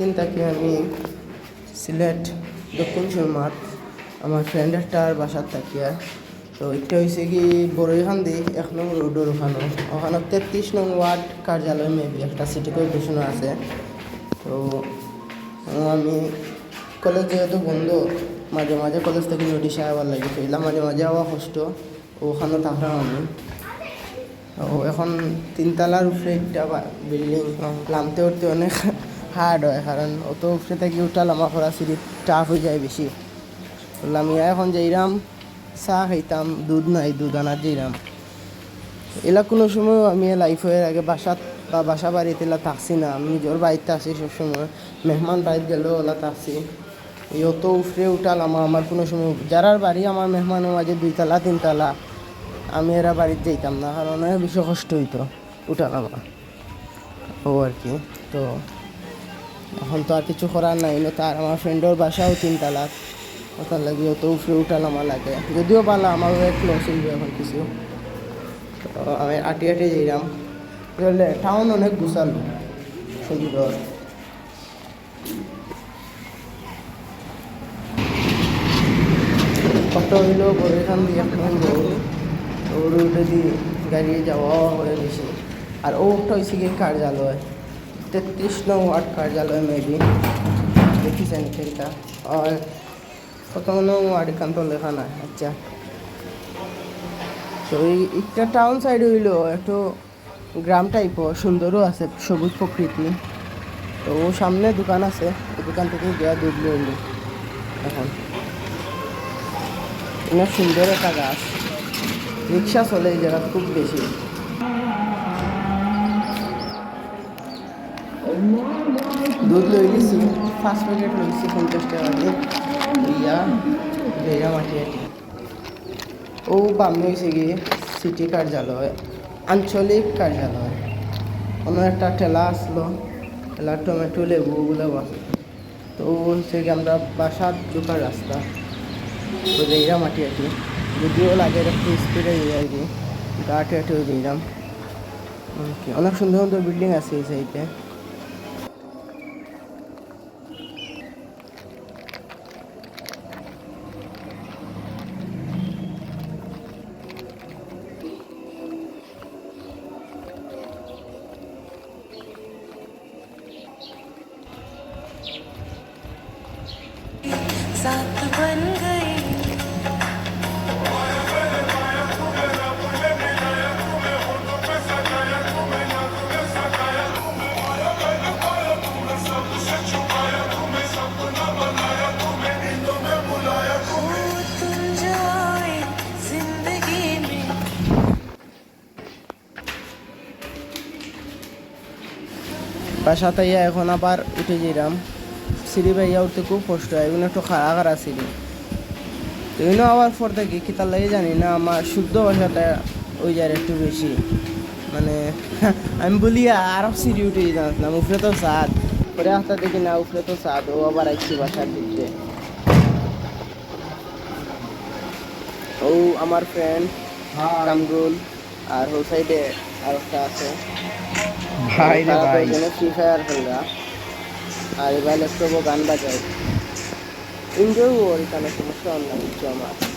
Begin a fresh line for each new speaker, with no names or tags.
দিন থাকি আমি সিলেট দক্ষিণ সুরমাত আমার ফ্রেন্ডের টার বাসার থাকিয়া তো এটা হয়েছে কি বড়ইখান্দি এক নং রোডের ওখানে। ওখানে তেত্রিশ নং ওয়ার্ড কার্যালয় মেবি একটা সিটি কর্পোরেশনও আছে। তো আমি কলেজ যেহেতু বন্ধ, মাঝে মাঝে কলেজ থেকে নোটিশ আবার লাগে। ফেলা মাঝে মাঝে আওয়া কষ্ট, ওখানে থাকলাম আমি ও এখন তিনতলার উপরে একটা বিল্ডিং নামতে উঠতে অনেক হার্ড হয়, কারণ অত উপরে থেকে উঠাল আমার করা সিঁড়ি টাফ হয়ে যায় বেশি। বললাম, ইয়া, এখন যাইরাম, চা খাইতাম, দুধ নাই, দুধ আনার যাইরাম। এলা কোনো সময় আমি লাইফ হয়ে আগে বাসাত বা বাসা বাড়িতে এলা থাকছি না। আমি নিজের বাড়িতে আছি সবসময়। মেহমান বাড়িতে গেলেও ওলা থাকছি। অত উফরে উঠাল আমার কোনো সময় যারার বাড়ি আমার মেহমানের মাঝে দুইতলা তিনতলা আমি এরা বাড়িতে যাইতাম না, কারণ অনেক বেশি কষ্ট হইতো উঠাল ও আর কি, তো এখন তো আর কিছু করার নাই, না তার, আমার ফ্রেন্ডের বাসাও তিনতলা ওটার লাগে তো উফরে উঠাল আমার লাগে। যদিও পালা আমার লস হইবে এখন কিছু। তো আমি আটি আটি যাইলাম বললে টাউন অনেক গুছালো সুন্দর কত হইল বড়খান দিয়ে এখন রোড রোডে দিয়ে গাড়ি যাওয়া করে বেশি আর ওটা হয়েছে গিয়ে কার্যালয় তেত্রিশ নং ওয়ার্ড কার্যালয়, মেবি। দেখিছেন সেটা আর কত নং ওয়ার্ড এখান তো লেখা নাই আচ্ছা। তো একটা টাউন সাইড হইল, একটু গ্রাম টাইপও সুন্দরও আছে, সবুজ প্রকৃতি। তো ও সামনে দোকান আছে দোকান থেকে গিয়া দুধ লইল এখন। সুন্দর একটা গাছ। রিক্সা চলে এই জায়গা খুব বেশি। দুধ লই দিছি ফার্স্ট প্যাকেট লইছি পঞ্চাশ টাকা দিয়ে ইয়া ভেজা মাটি আটি। ও বামে হয়েছে গিয়ে সিটি কার্যালয়, আঞ্চলিক কার্যালয়। কোনো একটা ঠেলা আসলো ঠেলা টমেটো, লেবু ওগুলো তো হচ্ছে কি আমরা বাসার ঢোকার রাস্তা। তো যেইরা মাটি আটি। যদিও লাগে একটু স্পিডে আর কি গাটে আটেও দিলাম অনেক সুন্দর সুন্দর বিল্ডিং আছে এই সাইডে
साथ बन गई हो तुम जो आए जिंदगी में
বাসাতে ইয়া এখন আবার উঠে যেরাম সিঁড়ি বাইয়া উঠতে খুব কষ্ট হয় এগুলো একটু খাড়া খাড়া সিঁড়ি তো এগুলো আবার পর থেকে কি তার লাগে জানি না আমার শুদ্ধ ভাষাটা ওই যায় একটু বেশি। মানে আমি বলি আরও সিঁড়ি উঠে যেতাম উপরে তো সাদ পরে আসতে দেখি না উপরে তো সাদ ও আবার আসছি বাসার দিকে ও আমার ফ্রেন্ড কামরুল আর ও সাইডে আর একটা আছে।
ভাই রে ভাই।
ফ্রি ফায়ার খেলরা আর এবার ল্যাপটপও গান বাজায় এনজয় করি এখানে সমস্যা কিছু আমার।